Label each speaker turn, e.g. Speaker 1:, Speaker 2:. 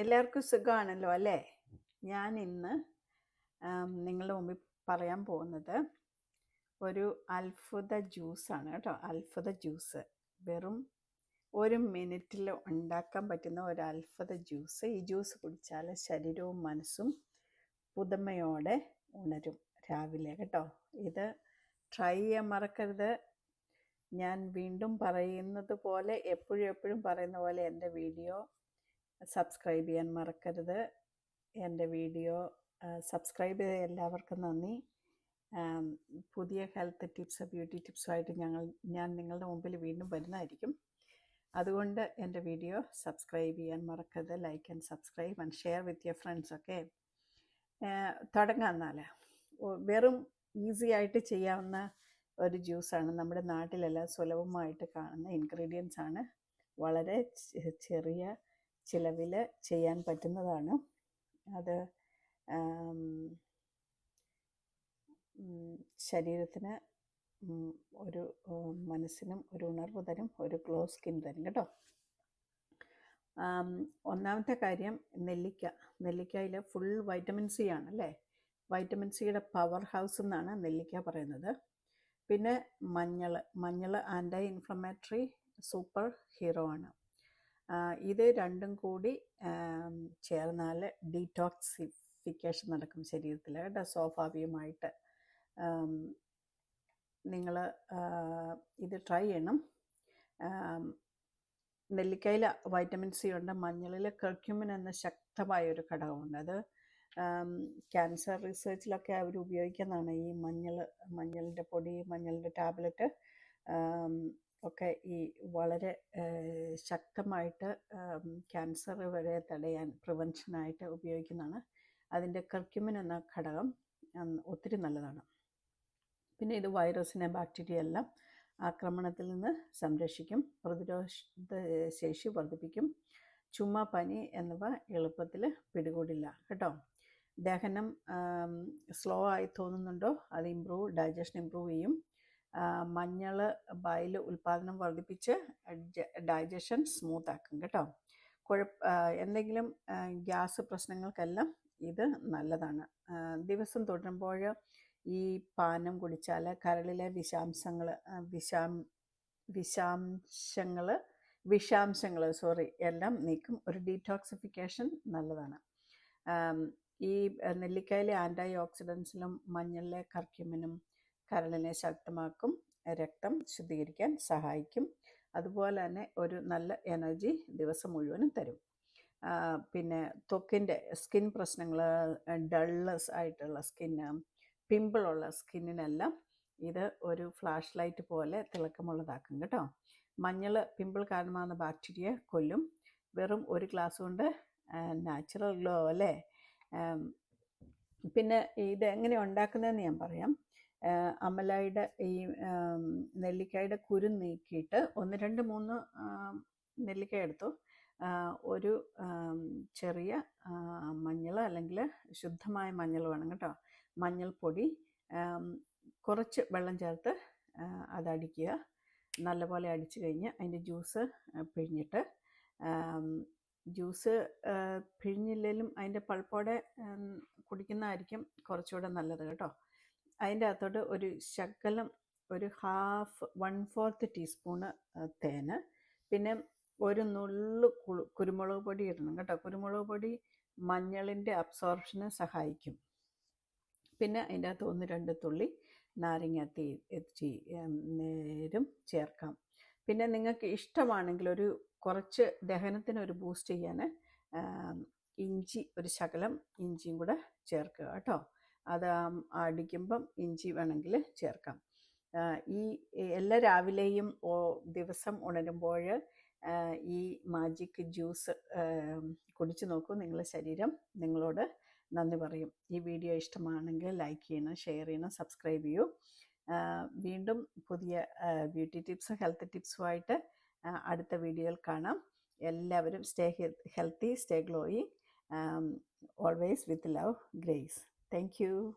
Speaker 1: എല്ലാവർക്കും സുഖമാണല്ലോ അല്ലേ? ഞാൻ ഇന്ന് നിങ്ങളുടെ മുമ്പിൽ പറയാൻ പോകുന്നത് ഒരു അത്ഭുത ജ്യൂസാണ് കേട്ടോ. അത്ഭുത ജ്യൂസ്. വെറും ഒരു മിനിറ്റിൽ ഉണ്ടാക്കാൻ പറ്റുന്ന ഒരു അത്ഭുത ജ്യൂസ്. ഈ ജ്യൂസ് കുടിച്ചാൽ ശരീരവും മനസ്സും പുതുമയോടെ ഉണരും രാവിലെ കേട്ടോ. ഇത് ട്രൈ ചെയ്യാൻ മറക്കരുത്. ഞാൻ വീണ്ടും പറയുന്നത് പോലെ എപ്പോഴും എപ്പോഴും പറയുന്ന പോലെ എന്റെ വീഡിയോ സബ്സ്ക്രൈബ് ചെയ്യാൻ മറക്കരുത്. എന്റെ വീഡിയോ സബ്സ്ക്രൈബ് ചെയ്ത എല്ലാവർക്കും നന്ദി. പുതിയ ഹെൽത്ത് ടിപ്സ് ബ്യൂട്ടി ടിപ്സുമായിട്ട് ഞങ്ങൾ ഞാൻ നിങ്ങളുടെ മുമ്പിൽ വീണ്ടും വരുന്നതായിരിക്കും. അതുകൊണ്ട് എന്റെ വീഡിയോ സബ്സ്ക്രൈബ് ചെയ്യാൻ മറക്കരുത്. Like and subscribe and share with your friends ഒക്കെ തുടങ്ങാം വെറും ഈസി ആയിട്ട് ചെയ്യാവുന്ന ഒരു ജ്യൂസാണ്. നമ്മുടെ നാട്ടിലെല്ലാം സുലഭമായിട്ട് കാണുന്ന ഇൻഗ്രീഡിയൻസ് ആണ്. വളരെ ചെറിയ ചിലവിൽ ചെയ്യാൻ പറ്റുന്നതാണ്. അത് ശരീരത്തിന് ഒരു മനസ്സിനും ഒരു ഉണർവ് തരും ഒരു ഗ്ലോ സ്കിൻ തരും കേട്ടോ. ഒന്നാമത്തെ കാര്യം നെല്ലിക്ക. നെല്ലിക്കയിൽ ഫുൾ വൈറ്റമിൻ സി ആണ് അല്ലേ വൈറ്റമിൻ സിയുടെ പവർ ഹൗസ് എന്നാണ് നെല്ലിക്ക പറയുന്നത്. പിന്നെ മഞ്ഞൾ മഞ്ഞൾ ആന്റി ഇൻഫ്ലമേറ്ററി സൂപ്പർ ഹീറോ ആണ്. ഇത് രണ്ടും കൂടി ചേർന്നാൽ ഡീറ്റോക്സിഫിക്കേഷൻ നടക്കും ശരീരത്തിൽ കേട്ടോ സ്വാഭാവികമായിട്ട്. നിങ്ങൾ ഇത് ട്രൈ ചെയ്യണം. നെല്ലിക്കയിൽ വൈറ്റമിൻ സി ഉണ്ട് മഞ്ഞളിൽ കർക്യൂമിൻ എന്ന ശക്തമായ ഒരു ഘടകമുണ്ട്. അത് ക്യാൻസർ റിസർച്ചിലൊക്കെ അവർ ഉപയോഗിക്കുന്നതാണ് ഈ മഞ്ഞൾ മഞ്ഞളിന്റെ പൊടി മഞ്ഞളിന്റെ ടാബ്ലറ്റ്. ഒക്കെ ഈ വളരെ ശക്തമായിട്ട് ക്യാൻസർ വരെ തടയാൻ പ്രിവെൻഷനായിട്ട് ഉപയോഗിക്കുന്നതാണ്. അതിന്റെ കർക്യുമിൻ എന്ന ഘടകം ഒത്തിരി നല്ലതാണ്. പിന്നെ ഇത് വൈറസിനെ ബാക്ടീരിയ എല്ലാം ആക്രമണത്തിൽ നിന്ന് സംരക്ഷിക്കും പ്രതിരോധ ശേഷി വർദ്ധിപ്പിക്കും. ചുമ പനി എന്നിവ എളുപ്പത്തിൽ പിടികൂടില്ല. കേട്ടോ? ദഹനം സ്ലോ ആയി തോന്നുന്നുണ്ടോ? അത് ഇമ്പ്രൂവ് ഡൈജഷൻ ഇമ്പ്രൂവ് ചെയ്യും. മഞ്ഞൾ ബയൽ ഉൽപ്പാദനം വർദ്ധിപ്പിച്ച് ഡൈജഷൻ സ്മൂത്ത് ആക്കും കേട്ടോ കുഴപ്പ എന്തെങ്കിലും ഗ്യാസ് പ്രശ്നങ്ങൾക്കെല്ലാം ഇത് നല്ലതാണ്. ദിവസം തുടരുമ്പോൾ ഈ പാനം കുടിച്ചാൽ കരളിലെ വിഷാംശങ്ങൾ വിഷാം വിഷാംശങ്ങൾ വിഷാംശങ്ങൾ സോറി എല്ലാം നീക്കും. ഒരു ഡീറ്റോക്സിഫിക്കേഷൻ നല്ലതാണ്. ഈ നെല്ലിക്കയിലെ ആന്റി ഓക്സിഡൻസിലും മഞ്ഞളിലെ കർക്യൂമിനും കരളിനെ ശക്തമാക്കും രക്തം ശുദ്ധീകരിക്കാൻ സഹായിക്കും. അതുപോലെ തന്നെ ഒരു നല്ല എനർജി ദിവസം മുഴുവനും തരും. പിന്നെ ത്വക്കിന്റെ സ്കിൻ പ്രശ്നങ്ങൾ ഡള്ളസ് ആയിട്ടുള്ള സ്കിന്ന് പിമ്പിളുള്ള സ്കിന്നിനെല്ലാം ഇത് ഒരു ഫ്ലാഷ് ലൈറ്റ് പോലെ തിളക്കമുള്ളതാക്കും കേട്ടോ. മഞ്ഞൾ പിമ്പിൾ കാരണമാകുന്ന ബാക്ടീരിയ കൊല്ലും. വെറും ഒരു ഗ്ലാസ് കൊണ്ട് നാച്ചുറൽ ഗ്ലോ അല്ലേ? പിന്നെ ഇത് എങ്ങനെ ഉണ്ടാക്കുന്നതെന്ന് ഞാൻ പറയാം. അമലായുടെ ഈ നെല്ലിക്കയുടെ കുരു നീക്കിയിട്ട് ഒന്ന് രണ്ട് മൂന്ന് നെല്ലിക്ക എടുത്തു. ഒരു ചെറിയ മഞ്ഞൾ അല്ലെങ്കിൽ ശുദ്ധമായ മഞ്ഞൾ വേണം കേട്ടോ. മഞ്ഞൾപ്പൊടി കുറച്ച് വെള്ളം ചേർത്ത് അതടിക്കുക നല്ലപോലെ അടിച്ചു കഴിഞ്ഞ് അതിന്റെ ജ്യൂസ് പിഴിഞ്ഞിട്ട് ജ്യൂസ് പിഴിഞ്ഞില്ലെങ്കിലും അതിന്റെ പൾപ്പോടെ കുടിക്കുന്നതായിരിക്കും കുറച്ചുകൂടെ നല്ലത് കേട്ടോ. അതിന്റെ അകത്തോട്ട് ഒരു ശകലം ഒരു ഹാഫ് വൺ ഫോർത്ത് ടീസ്പൂണ് തേന്. പിന്നെ ഒരു നുള്ളു കുരുമുളക് പൊടി ഇടണം കേട്ടോ. കുരുമുളക് പൊടി മഞ്ഞളിന്റെ അബ്സോർപ്ഷന് സഹായിക്കും. പിന്നെ അതിന്റെ അകത്ത് ഒന്ന് രണ്ട് തുള്ളി നാരങ്ങ തീ ചീ ഉം, നേരും ചേർക്കാം. പിന്നെ നിങ്ങൾക്ക് ഇഷ്ടമാണെങ്കിൽ ഒരു കുറച്ച് ദഹനത്തിന് ഒരു ബൂസ്റ്റ് ചെയ്യാൻ ഇഞ്ചി ഒരു ശകലം ഇഞ്ചിയും കൂടെ ചേർക്കുക കേട്ടോ. അത് അടിക്കുമ്പം ഇഞ്ചി വേണമെങ്കിൽ ചേർക്കാം. ഈ എല്ലാ രാവിലെയും ഓ ദിവസം ഉണരുമ്പോൾ ഈ മാജിക് ജ്യൂസ് കുടിച്ചു നോക്കൂ. നിങ്ങളുടെ ശരീരം നിങ്ങളോട് നന്ദി പറയും. ഈ വീഡിയോ ഇഷ്ടമാണെങ്കിൽ ലൈക്ക് ചെയ്യണം ഷെയർ ചെയ്യണം സബ്സ്ക്രൈബ് ചെയ്യൂ. വീണ്ടും പുതിയ ബ്യൂട്ടി ടിപ്സും ഹെൽത്ത് ടിപ്സുമായിട്ട് അടുത്ത വീഡിയോയിൽ കാണാം. എല്ലാവരും stay healthy stay glowing always with love grace Thank you.